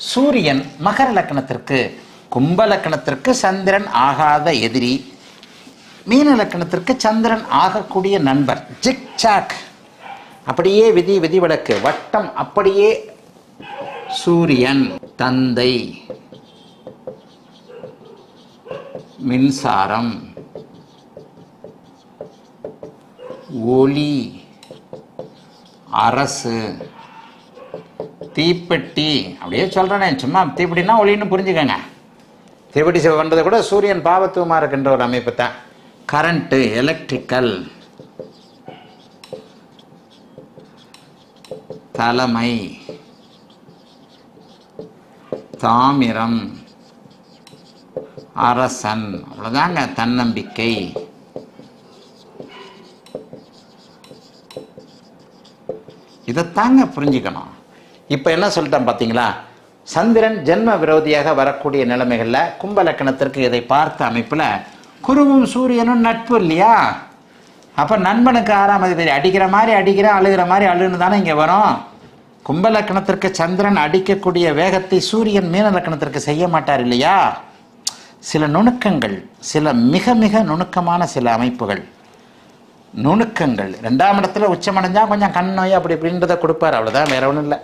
சூரியன் மகர லக்கணத்திற்கு கும்ப லக்கணத்திற்கு சந்திரன் ஆகாத எதிரி மீன லக்கணத்திற்கு சந்திரன் ஆகக்கூடிய நண்பர் ஜிக் சாக் அப்படியே விதி விதிவிலக்கு வட்டம் அப்படியே சூரியன் தந்தை. மின்சாரம். ஒளி. அரசு. தீப்பெட்டி. அப்படியே சொல்கிறேனே சும்மா தீப்பெட்டினா ஒளின்னு புரிஞ்சுக்கங்க. தீப்பெட்டி பண்ணுறது கூட சூரியன் பாவத்துவமாக இருக்கின்ற ஒரு அமைப்பு தான். கரண்ட்டு எலக்ட்ரிக்கல் தலைமை. தாமிரம். அரசன். அவ்வளோதாங்க தன்னம்பிக்கை. இதைத்தாங்க புரிஞ்சுக்கணும். இப்போ என்ன சொல்லிட்டேன் பார்த்தீங்களா சந்திரன் ஜென்ம விரோதியாக வரக்கூடிய நிலைமைகளில் கும்ப லக்கணத்திற்கு இதை பார்த்த அமைப்பில் குருவும் சூரியனும் நட்பு இல்லையா? அப்போ நண்பனுக்கு ஆறாம் அதிபதி அடிக்கிற மாதிரி அடிக்கிற அழுகிற மாதிரி அழுன்னு தானே இங்கே வரும். கும்ப லக்கணத்திற்கு சந்திரன் அடிக்கக்கூடிய வேகத்தை சூரியன் மீன லக்கணத்திற்கு செய்ய மாட்டார் இல்லையா? சில நுணுக்கங்கள் சில மிக மிக நுணுக்கமான சில அமைப்புகள். நுணுக்கங்கள். ரெண்டாம் இடத்துல உச்சமடைஞ்சால் கொஞ்சம் கண் நோய் அப்படி இப்படின்றத கொடுப்பார் அவ்வளோதான் வேற ஒன்றும் இல்லை.